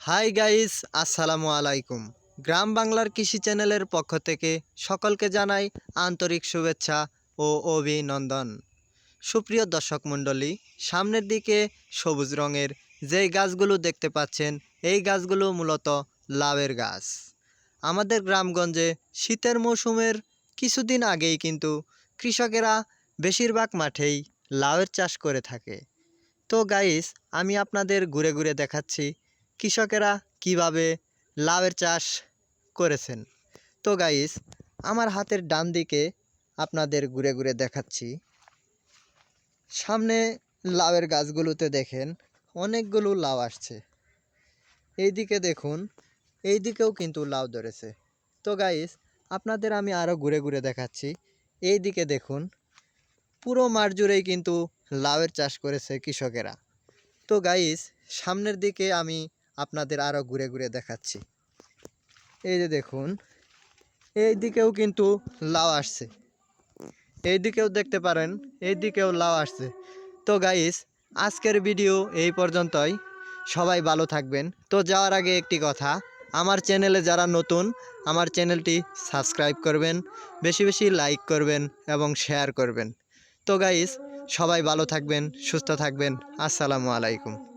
Hi guys, আসসালামু আলাইকুম। গ্রাম বাংলার কৃষি চ্যানেলের পক্ষ থেকে সকলকে জানাই আন্তরিক শুভেচ্ছা ও অভিনন্দন। সুপ্রিয় দর্শক মণ্ডলী, সামনের দিকে সবুজ রঙের যেই গাছগুলো দেখতে পাচ্ছেন, এই গাছগুলো মূলত লাউয়ের গাছ। আমাদের গ্রামগঞ্জে শীতের মৌসুমের কিছুদিন আগেই কিন্তু কৃষকেরা বেশিরভাগ মাঠেই লাউয়ের চাষ করে থাকে। তো গাইস, আমি আপনাদের ঘুরে ঘুরে দেখাচ্ছি কৃষকেরা কীভাবে লাউয়ের চাষ করেছেন? তো গাইস আমার হাতের ডান দিকে আপনাদের ঘুরে ঘুরে দেখাচ্ছি। সামনে লাউয়ের গাছগুলোতে দেখেন, অনেকগুলো লাউ আসছে। এইদিকে দেখুন এই দিকেও কিন্তু লাউ ধরেছে। তো গাইস আপনাদের আমি আরও ঘুরে ঘুরে দেখাচ্ছি। এই দিকে দেখুন, পুরো মাঠ জুড়েই কিন্তু লাউয়ের চাষ করেছে কৃষকেরা। তো গাইস সামনের দিকে আমি আপনাদের আরও ঘুরে ঘুরে দেখাচ্ছি। এই যে দেখুন, এই দিকেও কিন্তু লাউ আসছে। এই দিকেও দেখতে পারেন, এই দিকেও লাউ আসছে। তো গাইস আজকের ভিডিও এই পর্যন্তই। সবাই ভালো থাকবেন। তো যাওয়ার আগে একটি কথা, আমার চ্যানেলে যারা নতুন, আমার চ্যানেলটি সাবস্ক্রাইব করবেন, বেশি বেশি লাইক করবেন এবং শেয়ার করবেন। তো গাইস সবাই ভালো থাকবেন, সুস্থ থাকবেন। আসসালামু আলাইকুম।